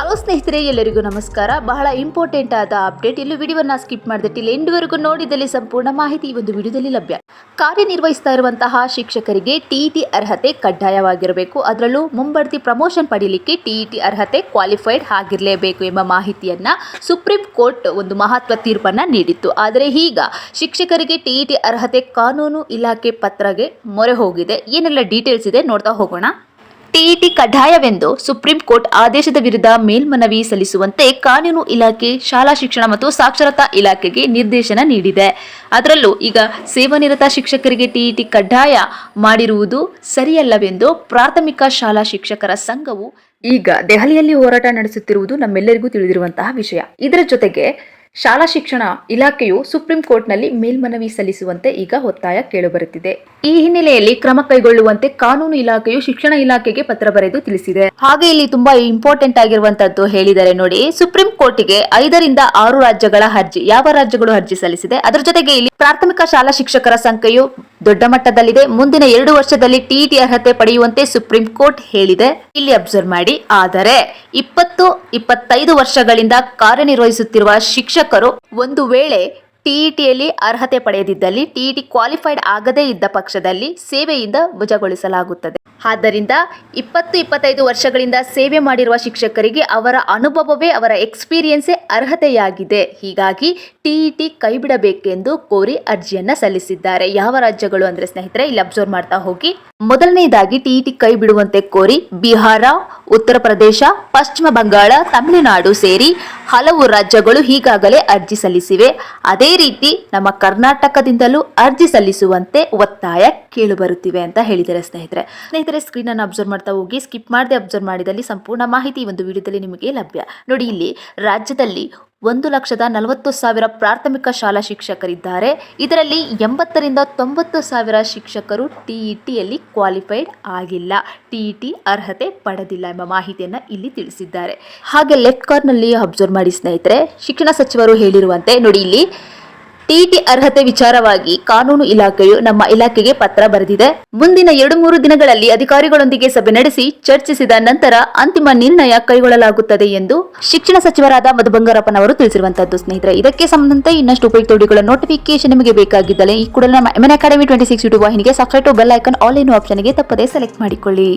Hello ಸ್ನೇಹಿತರೆ, ಎಲ್ಲರಿಗೂ ನಮಸ್ಕಾರ. ಬಹಳ ಇಂಪಾರ್ಟೆಂಟ್ ಆದ ಅಪ್ಡೇಟ್ ಇಲ್ಲೂ ವಿಡಿಯೋವನ್ನು ಸ್ಕಿಪ್ ಮಾಡಿದಟ್ಟಿಲ್ಲ ಎಂಡ್ವರೆಗೂ ನೋಡಿದಲ್ಲಿ ಸಂಪೂರ್ಣ ಮಾಹಿತಿ ಈ ಒಂದು ವಿಡಿಯೋದಲ್ಲಿ ಲಭ್ಯ. ಕಾರ್ಯನಿರ್ವಹಿಸ್ತಾ ಇರುವಂತಹ ಶಿಕ್ಷಕರಿಗೆ ಟಿಇಟಿ ಅರ್ಹತೆ ಕಡ್ಡಾಯವಾಗಿರಬೇಕು. ಅದರಲ್ಲೂ ಮುಂಬಡ್ತಿ ಪ್ರಮೋಷನ್ ಪಡೀಲಿಕ್ಕೆ ಟಿಇಟಿ ಅರ್ಹತೆ ಕ್ವಾಲಿಫೈಡ್ ಆಗಿರಲೇಬೇಕು ಎಂಬ ಮಾಹಿತಿಯನ್ನ ಸುಪ್ರೀಂ ಕೋರ್ಟ್ ಒಂದು ಮಹತ್ವ ತೀರ್ಪನ್ನು ನೀಡಿತ್ತು. ಆದರೆ ಈಗ ಶಿಕ್ಷಕರಿಗೆ ಟಿಇಟಿ ಅರ್ಹತೆ ಕಾನೂನು ಇಲಾಖೆ ಪತ್ರಗೆ ಮೊರೆ ಹೋಗಿದೆ. ಏನೆಲ್ಲ ಡೀಟೇಲ್ಸ್ ಇದೆ ನೋಡ್ತಾ ಹೋಗೋಣ. ಟಿಇಟಿ ಕಡ್ಡಾಯವೆಂದು ಸುಪ್ರೀಂ ಕೋರ್ಟ್ ಆದೇಶದ ವಿರುದ್ಧ ಮೇಲ್ಮನವಿ ಸಲ್ಲಿಸುವಂತೆ ಕಾನೂನು ಇಲಾಖೆ, ಶಾಲಾ ಶಿಕ್ಷಣ ಮತ್ತು ಸಾಕ್ಷರತಾ ಇಲಾಖೆಗೆ ನಿರ್ದೇಶನ ನೀಡಿದೆ. ಅದರಲ್ಲೂ ಈಗ ಸೇವಾನಿರತ ಶಿಕ್ಷಕರಿಗೆ ಟಿಇಟಿ ಕಡ್ಡಾಯ ಮಾಡಿರುವುದು ಸರಿಯಲ್ಲವೆಂದು ಪ್ರಾಥಮಿಕ ಶಾಲಾ ಶಿಕ್ಷಕರ ಸಂಘವು ಈಗ ದೆಹಲಿಯಲ್ಲಿ ಹೋರಾಟ ನಡೆಸುತ್ತಿರುವುದು ನಮ್ಮೆಲ್ಲರಿಗೂ ತಿಳಿದಿರುವಂತಹ ವಿಷಯ. ಇದರ ಜೊತೆಗೆ ಶಾಲಾ ಶಿಕ್ಷಣ ಇಲಾಖೆಯು ಸುಪ್ರೀಂ ಕೋರ್ಟ್ನಲ್ಲಿ ಮೇಲ್ಮನವಿ ಸಲ್ಲಿಸುವಂತೆ ಈಗ ಒತ್ತಾಯ ಕೇಳಿಬರುತ್ತಿದೆ. ಈ ಹಿನ್ನೆಲೆಯಲ್ಲಿ ಕ್ರಮ ಕೈಗೊಳ್ಳುವಂತೆ ಕಾನೂನು ಇಲಾಖೆಯು ಶಿಕ್ಷಣ ಇಲಾಖೆಗೆ ಪತ್ರ ಬರೆದು ತಿಳಿಸಿದೆ. ಹಾಗೆ ಇಲ್ಲಿ ತುಂಬಾ ಇಂಪಾರ್ಟೆಂಟ್ ಆಗಿರುವಂತದ್ದು ಹೇಳಿದರೆ ನೋಡಿ, ಸುಪ್ರೀಂ ಕೋರ್ಟ್ಗೆ ಐದರಿಂದ ಆರು ರಾಜ್ಯಗಳ ಅರ್ಜಿ, ಯಾವ ರಾಜ್ಯಗಳು ಅರ್ಜಿ ಸಲ್ಲಿಸಿದೆ? ಅದರ ಜೊತೆಗೆ ಇಲ್ಲಿ ಪ್ರಾಥಮಿಕ ಶಾಲಾ ಶಿಕ್ಷಕರ ಸಂಖ್ಯೆಯು ದೊಡ್ಡ ಮಟ್ಟದಲ್ಲಿದೆ. ಮುಂದಿನ ಎರಡು ವರ್ಷದಲ್ಲಿ ಟಿಇಟಿ ಅರ್ಹತೆ ಪಡೆಯುವಂತೆ ಸುಪ್ರೀಂ ಕೋರ್ಟ್ ಹೇಳಿದೆ. ಇಲ್ಲಿ ಅಬ್ಸರ್ವ್ ಮಾಡಿ. ಆದರೆ ಇಪ್ಪತ್ತು, ಇಪ್ಪತ್ತೈದು ವರ್ಷಗಳಿಂದ ಕಾರ್ಯನಿರ್ವಹಿಸುತ್ತಿರುವ ಶಿಕ್ಷಕರು ಒಂದು ವೇಳೆ ಟಿಇಟಿಯಲ್ಲಿ ಅರ್ಹತೆ ಪಡೆಯದಿದ್ದಲ್ಲಿ ಟಿಇಟಿ ಕ್ವಾಲಿಫೈಡ್ ಆಗದೇ ಇದ್ದ ಪಕ್ಷದಲ್ಲಿ ಸೇವೆಯಿಂದ ವಜಾಗೊಳಿಸಲಾಗುತ್ತದೆ ಆದ್ದರಿಂದ ಇಪ್ಪತ್ತು ಇಪ್ಪತ್ತೈದು ವರ್ಷಗಳಿಂದ ಸೇವೆ ಮಾಡಿರುವ ಶಿಕ್ಷಕರಿಗೆ ಅವರ ಅನುಭವವೇ ಅವರ ಎಕ್ಸ್ಪೀರಿಯನ್ಸೇ ಅರ್ಹತೆಯಾಗಿದೆ. ಹೀಗಾಗಿ ಟಿಇಟಿ ಕೈಬಿಡಬೇಕೆಂದು ಕೋರಿ ಅರ್ಜಿಯನ್ನು ಸಲ್ಲಿಸಿದ್ದಾರೆ. ಯಾವ ರಾಜ್ಯಗಳು ಅಂದರೆ ಸ್ನೇಹಿತರೆ, ಇಲ್ಲಿ ಅಬ್ಸರ್ವ್ ಮಾಡ್ತಾ ಹೋಗಿ. ಮೊದಲನೆಯದಾಗಿ ಟಿಇಟಿ ಕೈ ಬಿಡುವಂತೆ ಕೋರಿ ಬಿಹಾರ, ಉತ್ತರ ಪ್ರದೇಶ, ಪಶ್ಚಿಮ ಬಂಗಾಳ, ತಮಿಳುನಾಡು ಸೇರಿ ಹಲವು ರಾಜ್ಯಗಳು ಈಗಾಗಲೇ ಅರ್ಜಿ ಸಲ್ಲಿಸಿವೆ. ಅದೇ ರೀತಿ ನಮ್ಮ ಕರ್ನಾಟಕದಿಂದಲೂ ಅರ್ಜಿ ಸಲ್ಲಿಸುವಂತೆ ಒತ್ತಾಯ ಕೇಳಿಬರುತ್ತಿವೆ ಅಂತ ಹೇಳಿದರೆ ಸ್ನೇಹಿತರೆ. ಸ್ನೇಹಿತರೆ ಸ್ಕ್ರೀನ್ ಅನ್ನು ಅಬ್ಸರ್ವ್ ಮಾಡ್ತಾ ಹೋಗಿ ಸ್ಕಿಪ್ ಮಾಡದೆ ಅಬ್ಸರ್ವ್ ಮಾಡಿದಲ್ಲಿ ಸಂಪೂರ್ಣ ಮಾಹಿತಿ ಒಂದು ವಿಡಿಯೋದಲ್ಲಿ ನಿಮಗೆ ಲಭ್ಯ. ನೋಡಿ, ಇಲ್ಲಿ ರಾಜ್ಯದಲ್ಲಿ ಒಂದು ಲಕ್ಷದ ನಲವತ್ತು ಸಾವಿರ ಪ್ರಾಥಮಿಕ ಶಾಲಾ ಶಿಕ್ಷಕರಿದ್ದಾರೆ. ಇದರಲ್ಲಿ ಎಂಬತ್ತರಿಂದ ತೊಂಬತ್ತು ಸಾವಿರ ಶಿಕ್ಷಕರು ಟಿಇಟಿಯಲ್ಲಿ ಕ್ವಾಲಿಫೈಡ್ ಆಗಿಲ್ಲ. ಟಿಇಟಿ ಅರ್ಹತೆ ಪಡೆದಿಲ್ಲ ಎಂಬ ಮಾಹಿತಿಯನ್ನು ಇಲ್ಲಿ ತಿಳಿಸಿದ್ದಾರೆ. ಹಾಗೆ ಲೆಫ್ಟ್ ಕಾರ್ನಲ್ಲಿ ಅಬ್ಸರ್ವ್ ಮಾಡಿ ಸ್ನೇಹಿತರೆ, ಶಿಕ್ಷಣ ಸಚಿವರು ಹೇಳಿರುವಂತೆ ನೋಡಿ ಇಲ್ಲಿ ಟಿಇಟಿ ಅರ್ಹತೆ ವಿಚಾರವಾಗಿ ಕಾನೂನು ಇಲಾಖೆಯು ನಮ್ಮ ಇಲಾಖೆಗೆ ಪತ್ರ ಬರೆದಿದೆ. ಮುಂದಿನ ಎರಡು ಮೂರು ದಿನಗಳಲ್ಲಿ ಅಧಿಕಾರಿಗಳೊಂದಿಗೆ ಸಭೆ ನಡೆಸಿ ಚರ್ಚಿಸಿದ ನಂತರ ಅಂತಿಮ ನಿರ್ಣಯ ಕೈಗೊಳ್ಳಲಾಗುತ್ತದೆ ಎಂದು ಶಿಕ್ಷಣ ಸಚಿವರಾದ ಮಧು ಬಂಗಾರಪ್ಪನವರು ತಿಳಿಸಿರುವಂತದ್ದು ಸ್ನೇಹಿತರೆ, ಇದಕ್ಕೆ ಸಂಬಂಧಂತೆ ಇನ್ನಷ್ಟು ಉಪಯುಕ್ತ ವಿಡಿಯೋಗಳ ನೋಟಿಫಿಕೇಶನ್ ನಿಮಗೆ ಬೇಕಾಗಿದ್ದಲ್ಲಿ ಈ ಕೂಡಲೇ ನಮ್ಮ ಎಮನ್ ಅಕಾಡೆಮಿ ಟ್ವೆಂಟಿ ಸಿಕ್ಸ್ ಯೂಟ್ಯೂಬ್ ವಾಹಿನಿಗೆ subscribe bell icon all in ಆಪ್ಷನ್ಗೆ ತಪ್ಪದೇ ಸೆಲೆಕ್ಟ್ ಮಾಡಿಕೊಳ್ಳಿ.